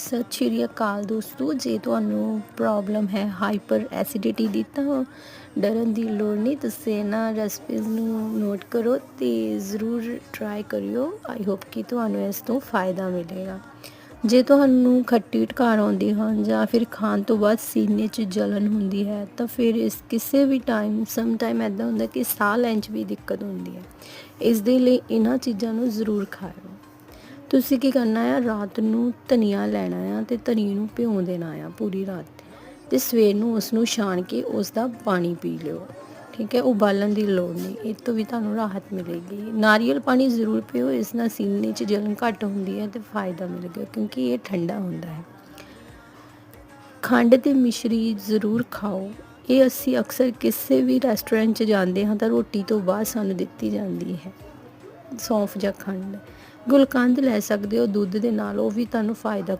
ਸਤਿ ਸ਼੍ਰੀ ਅਕਾਲ ਦੋਸਤੋ, ਜੇ ਤੁਹਾਨੂੰ ਪ੍ਰੋਬਲਮ ਹੈ ਹਾਈਪਰ ਐਸਿਡਿਟੀ ਦੀ, ਤਾਂ ਡਰਨ ਦੀ ਲੋੜ ਨਹੀਂ, ਤੁਸੀਂ ਇਹਨਾਂ ਰੈਸਪੀਜ਼ ਨੂੰ ਨੋਟ ਕਰੋ ਤੇ ਜ਼ਰੂਰ ਟਰਾਈ ਕਰਿਓ। ਆਈ ਹੋਪ ਕਿ ਤੁਹਾਨੂੰ ਇਸ ਤੋਂ ਫਾਇਦਾ ਮਿਲੇਗਾ। ਜੇ ਤੁਹਾਨੂੰ ਖੱਟੀ ਢਕਾਰ ਆਉਂਦੀ ਹਨ ਜਾਂ ਫਿਰ ਖਾਣ ਤੋਂ ਬਾਅਦ ਸੀਨੇ 'ਚ ਜਲਨ ਹੁੰਦੀ ਹੈ, ਤਾਂ ਫਿਰ ਇਸ ਕਿਸੇ ਵੀ ਟਾਈਮ ਸਮ ਟਾਈਮ ਐਦਾਂ ਹੁੰਦਾ ਕਿ ਸਾਹ ਲੈਣ 'ਚ ਵੀ ਦਿੱਕਤ ਹੁੰਦੀ ਹੈ। ਇਸ ਦੇ ਲਈ ਇਹਨਾਂ ਚੀਜ਼ਾਂ ਨੂੰ ਜ਼ਰੂਰ ਖਾਓ ਤੁਸੀਂ ਕੀ ਕਰਨਾ ਆ? ਰਾਤ ਨੂੰ ਧਨੀਆ ਲੈਣਾ ਆ ਤੇ ਧਨੀਏ ਨੂੰ ਭਿਉਂ ਦੇਣਾ ਆ ਪੂਰੀ ਰਾਤ। ਤੇ ਸਵੇਰ ਨੂੰ ਉਸ ਨੂੰ ਛਾਣ ਕੇ ਉਸ ਦਾ ਪਾਣੀ ਪੀ ਲਿਓ। ਠੀਕ ਹੈ? ਉਬਾਲਣ ਦੀ ਲੋੜ ਨਹੀਂ। ਇਹ ਤੋਂ ਵੀ ਤੁਹਾਨੂੰ ਰਾਹਤ ਮਿਲੇਗੀ। ਨਾਰੀਅਲ ਪਾਣੀ ਜ਼ਰੂਰ ਪੀਓ। ਇਸ ਨਾਲ ਸੀਨੇ 'ਚ ਜਲਨ ਘੱਟ ਹੁੰਦੀ ਹੈ ਤੇ ਫਾਇਦਾ ਮਿਲੇਗਾ ਕਿਉਂਕਿ ਇਹ ਠੰਡਾ ਹੁੰਦਾ ਹੈ। ਖੰਡ ਤੇ ਮਿਸ਼ਰੀ ਜ਼ਰੂਰ ਖਾਓ। ਇਹ ਅਸੀਂ ਅਕਸਰ ਕਿਸੇ ਵੀ ਰੈਸਟੋਰੈਂਟ 'ਚ ਜਾਂਦੇ ਹਾਂ ਤਾਂ ਰੋਟੀ ਤੋਂ ਬਾਅਦ ਸਾਨੂੰ ਦਿੱਤੀ ਜਾਂਦੀ ਹੈ। ਸੌਂਫ ਜਾਂ ਖੰਡ। ਗੁਲਕੰਦ ਲੈ ਸਕਦੇ ਹੋ ਦੁੱਧ ਦੇ ਨਾਲ ਉਹ ਵੀ ਤੁਹਾਨੂੰ ਫਾਇਦਾ